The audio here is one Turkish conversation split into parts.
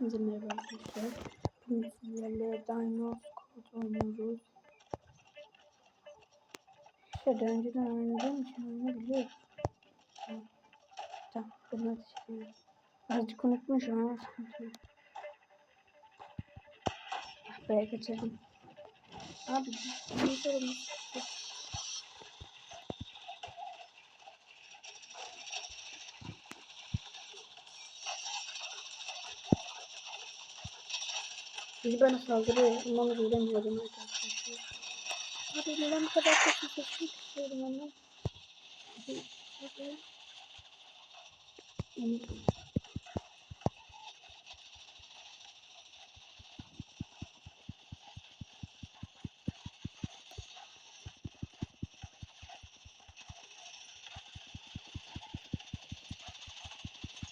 Hepinize merhaba arkadaşlar. Bugün sizlerle Dinos Code oynuyoruz. İşte önceden oynadığım için oyunu biliyorum. Tamam. Tamam. Bunu ateş Azıcık unutmuşum ama sıkıntı yok. Ah be kaçırdım. Abi ne sorun Biri bana saldırıyor. Umarım göremiyorum arkadaşlar. Abi neden bu kadar kötü sesini kısıyorum? Hadi. Hadi. Yani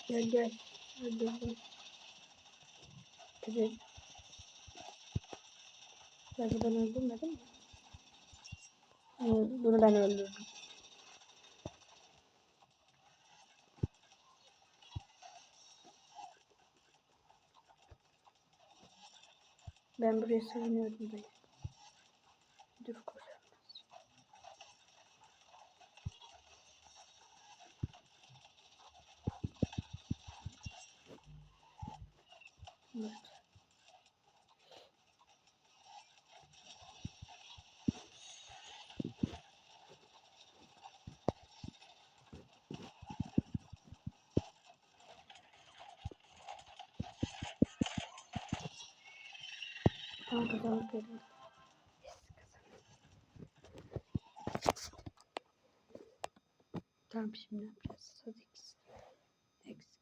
Gel gel. Öldürdüm. Evet. Belki ben öldürmedim mi? Hmm, Bunu ben öldürdüm. Ben buraya sığınıyordum dayı. Dur koşamaz. Evet. Tamam kazandık. Tamam şimdi ne yapacağız? Hadi X. Exit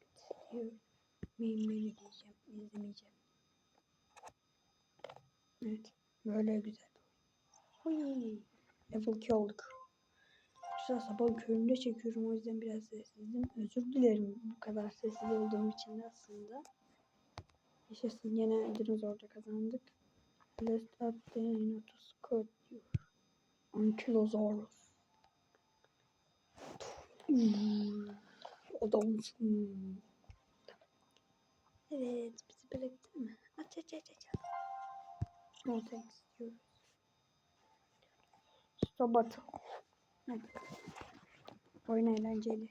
diyor. Main menü diyeceğim. İzlemeyeceğim. Evet. Böyle güzel. Huy. Level 2 olduk. Güzel sabah köründe çekiyorum o yüzden biraz sessizdim. Özür dilerim bu kadar sessiz olduğum için de aslında. Yaşasın yine dinozorda kazandık. Let's update to Scott diyor. Ankylosaurus. Adamsın. Evet bizi bıraktın mı? Aç aç aç aç. No thanks diyoruz. Sobat. Hadi. Oyun eğlenceli.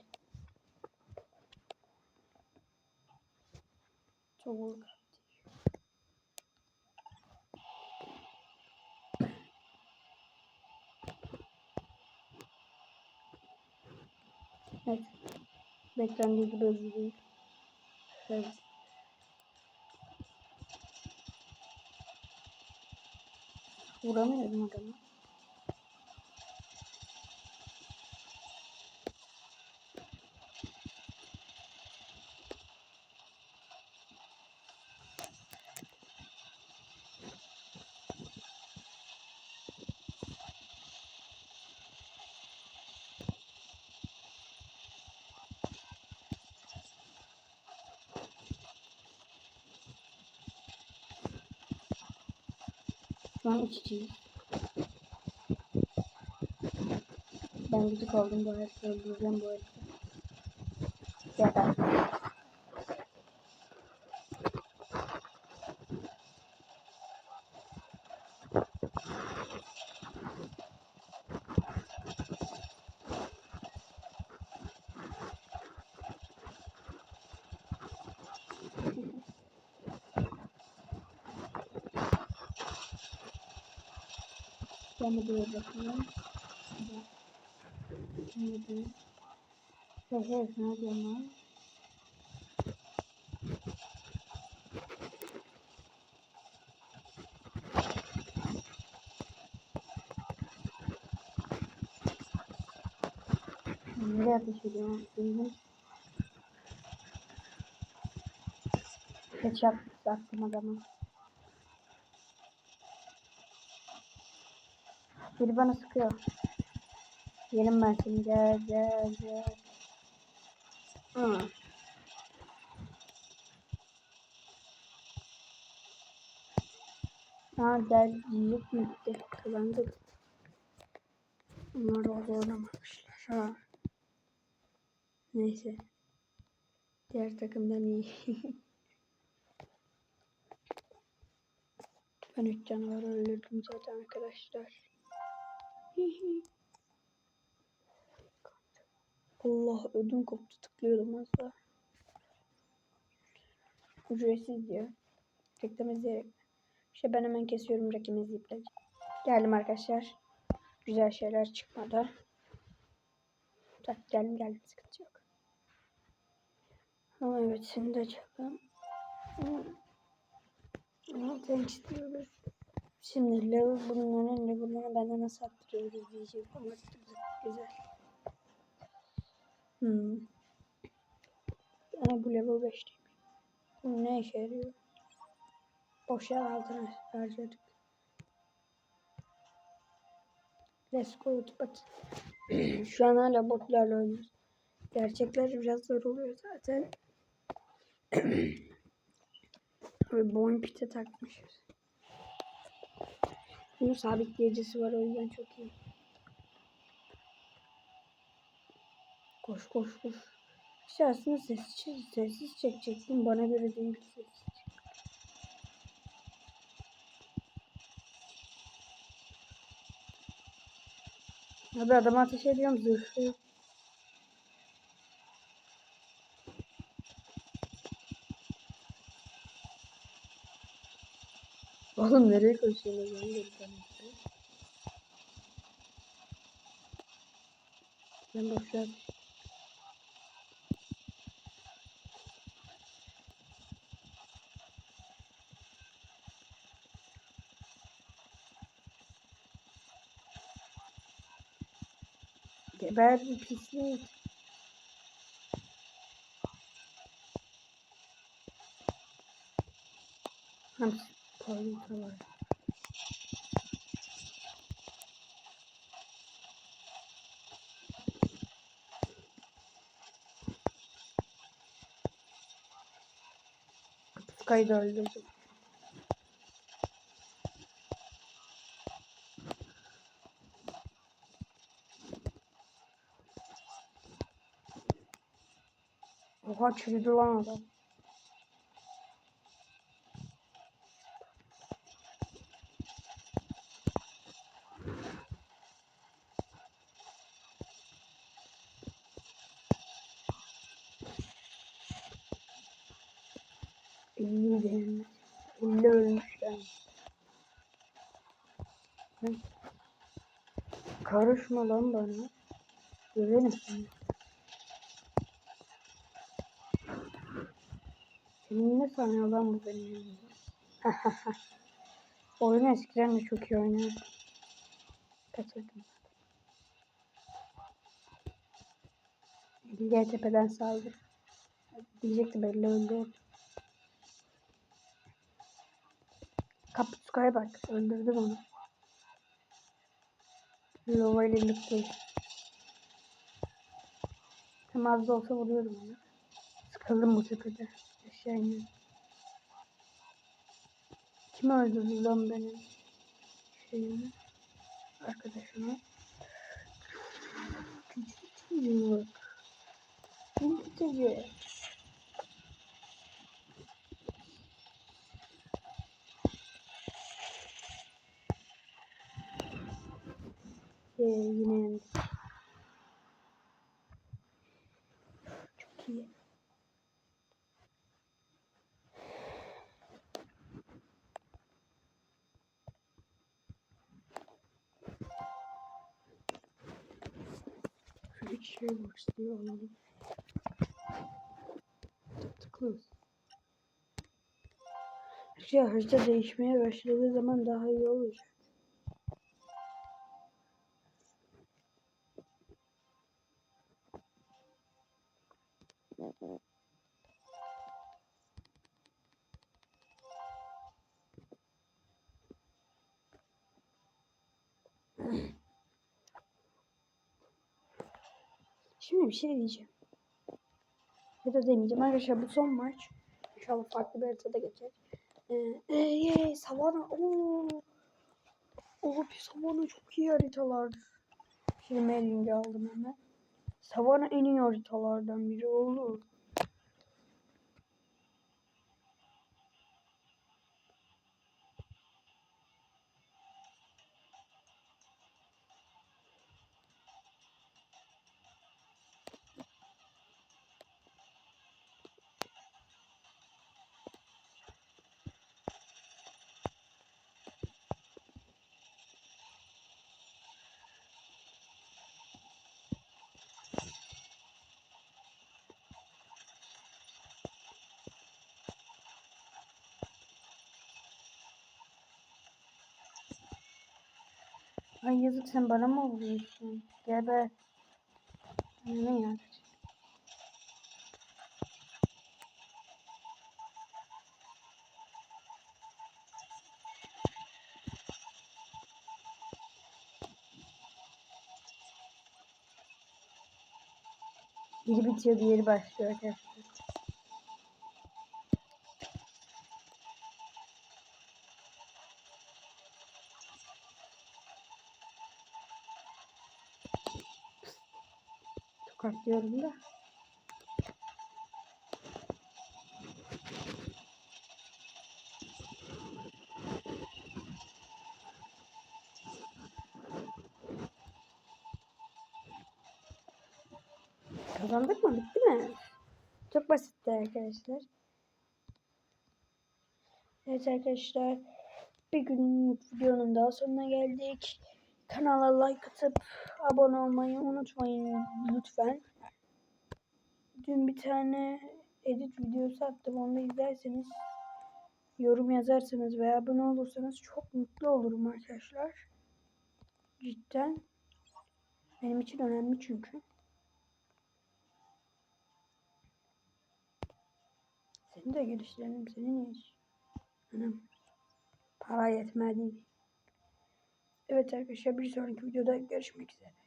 Çok Evet. Beklendiği gibi hızlı değil. Evet. Vuramıyorum adamı. Şu an iç içeyiz. Ben gıcık oldum bu herifi öldüreceğim bu herifi. Geber. Ben de böyle bakıyorum. Şimdi hey ne diyorsun lan? Nereye ateş ediyorum? Bilmiyorum. Headshot attım adamı. Biri bana sıkıyor. Yerim ben seni gel gel gel. Hı. Ha gel yiyip bitti. Kazandık. Onlar da oynamamışlar. Ha. Neyse. Diğer takımdan iyi. Ben üç canavarı öldürdüm zaten arkadaşlar. Allah ödüm koptu tıklıyordum az daha. Ücretsiz diyor. Reklam izleyerek. İşte ben hemen kesiyorum reklam izleyip. Geldim arkadaşlar. Güzel şeyler çıkmadı. Zaten geldim geldim sıkıntı yok. Ama evet şimdi de açalım. Ama thanks diyoruz. Şimdi level bunların level'ını benden nasıl arttırıyoruz diyecek. Ama güzel. Hmm. Yani bu level 5'teymiş. Bu ne işe yarıyor? Boş yer altına harcadık. Let's go at. Şu an hala botlarla oynuyoruz. Gerçekler biraz zor oluyor zaten. Ve boyun pite takmışız. Bunun sabitleyicisi var o yüzden çok iyi. Koş koş koş. İşte aslında sessiz, sessiz çekecektim. Bana göre değil sessiz. Abi adama ateş ediyorum zırhlı. Oğlum nereye koşuyorsunuz? Ben de bir tane. Ben boşver. Geber bir pislik. Hamsi koyun var. Sky'ı da öldürdüm. Oha çürüdü lan adam. İyi değilmiş. Elli ölmüş. Hı? Karışma lan bana. Görelim seni. Senin ne sanıyor lan bu benim yanımda? Oyunu eskiden de çok iyi oynardım. Kaçırdım. Bilge tepeden saldır. Diyecekti belli öldü. Kaputskaya bak. Öldürdüm onu. Lova ile birlikte. Hem olsa vuruyorum onu. Sıkıldım bu tepede. İniyorum. Kim öldürdü lan benim şeyimi? Arkadaşımı. Küçük bak. Ee, yine. Çok iyi. Üç şey box diyor alalım. Tıklıyoruz. Şey harita değişmeye başladığı zaman daha iyi olacak. Şimdi bir şey diyeceğim. Ya da demeyeceğim. Arkadaşlar bu son maç. İnşallah farklı bir haritada geçer. Ee, e, ye, Savana. Oo. Abi Savana çok iyi haritalardır. Şimdi Merling'i aldım hemen. Savana en iyi haritalardan biri olur. Ay yazık sen bana mı vuruyorsun? Geber. Ne ya? Biri bitiyor diğeri başlıyor arkadaşlar. Tokatlıyorum da. Kazandık mı? Bitti mi? Çok basitti arkadaşlar. Evet arkadaşlar. Bir günlük videonun daha sonuna geldik. Kanala like atıp abone olmayı unutmayın lütfen. Dün bir tane edit videosu attım. Onu izlerseniz yorum yazarsanız veya abone olursanız çok mutlu olurum arkadaşlar. Cidden. Benim için önemli çünkü. Seni de geliştirelim. Senin iş. Anam. Para yetmedi. Evet arkadaşlar bir sonraki videoda görüşmek üzere.